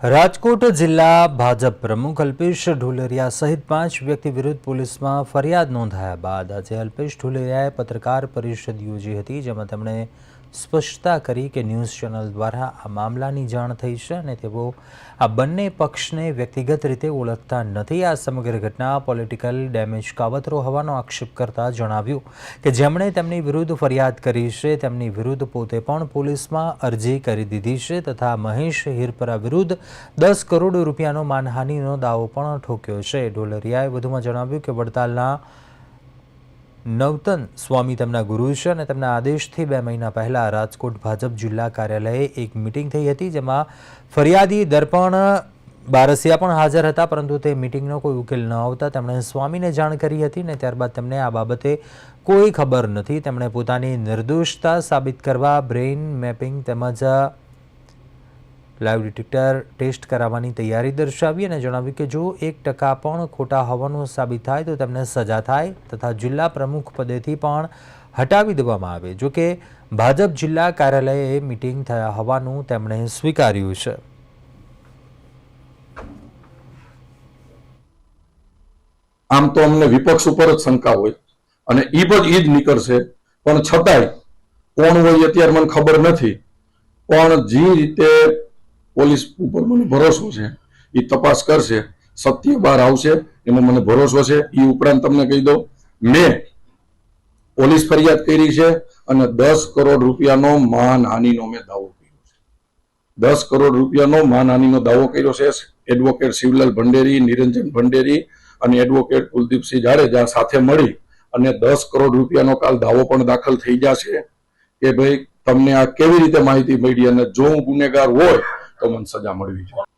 રાજકોટ જિલ્લા ભાજપ પ્રમુખ અલ્પેશ ઢોલરિયા સહિત પાંચ વ્યક્તિ વિરુદ્ધ પોલીસમાં ફરિયાદ નોંધાયા બાદ આજે અલ્પેશ ઢોલરિયાએ પત્રકાર પરિષદ યોજી હતી જેમાં તેમણે સ્પષ્ટતા કરી કે ન્યૂઝ ચેનલ દ્વારા આ મામલાની જાણ થઈ છે અને તેઓ આ બંને પક્ષને વ્યક્તિગત રીતે ઓળખતા નથી. આ સમગ્ર ઘટના પોલિટિકલ ડેમેજ કાવતરો હોવાનો આક્ષેપ કરતા જણાવ્યું કે જેમણે તેમની વિરુદ્ધ ફરિયાદ કરી છે, તેમની વિરુદ્ધ પોતે પણ પોલીસમાં અરજી કરી દીધી છે તથા મહેશ હિરપરા વિરુદ્ધ દસ કરોડ રૂપિયાનો માનહાનિનો દાવો પણ ઠોક્યો છે. ઢોલરિયાએ વધુમાં જણાવ્યું કે વડતાલના નવતન સ્વામી તેમના ગુરુ છે અને તેમના આદેશથી બે મહિના પહેલા રાજકોટ ભાજપ જિલ્લા કાર્યાલયે એક મિટિંગ થઈ હતી જેમાં ફરિયાદી દર્પણ બારસિયા પણ હાજર હતા, પરંતુ તે મિટિંગનો કોઈ ઉકેલ ન આવતા તેમણે સ્વામીને જાણ કરી હતી ને ત્યારબાદ તેમને આ બાબતે કોઈ ખબર નથી. તેમણે પોતાની નિર્દોષતા સાબિત કરવા, બ્રેઇન મેપિંગ તેમજ લાઈવ ડિટેક્ટર ટેસ્ટ કરાવવાની તૈયારી દર્શાવી અને જણાવ્યું કે જો એક ટકા પણ ખોટા હોવાનું સાબિત થાય તો તેમને સજા થાય તથા જિલ્લા પ્રમુખ પદેથી પણ હટાવી દેવામાં આવે. જો કે ભાજપ જિલ્લા કાર્યાલયે મિટિંગ થયા હોવાનું તેમણે સ્વીકાર્યું છે. આમ તો અમને વિપક્ષ ઉપર જ શંકા હોય અને ઈ પણ ઈ જ નીકળશે. પણ છતાંય કોણ હોય અત્યારે મને ખબર નથી. પણ જે રીતે પોલીસ ઉપર મને ભરોસો છે. એ તપાસ કરશે. સત્ય બહાર આવશે, એમાં મને ભરોસો છે. એ ઉપરાંત તમને કહી દઉં, મેં પોલીસ ફરિયાદ કરી છે અને દસ કરોડ રૂપિયાનો માનહાનિનો મેં દાવો કર્યો છે. દસ કરોડ રૂપિયાનો માનહાનિનો દાવો કર્યો છે. એડવોકેટ શિવલાલ ભંડેરી, નિરંજન ભંડેરી અને એડવોકેટ કુલદીપસિંહ જાડેજા સાથે મળી અને દસ કરોડ રૂપિયાનો કાલ દાવો પણ દાખલ થઈ જશે કે ભાઈ, તમને આ કેવી રીતે માહિતી મળી અને જો હું ગુનેગાર હોય તો મને સજા મળવી જોઈએ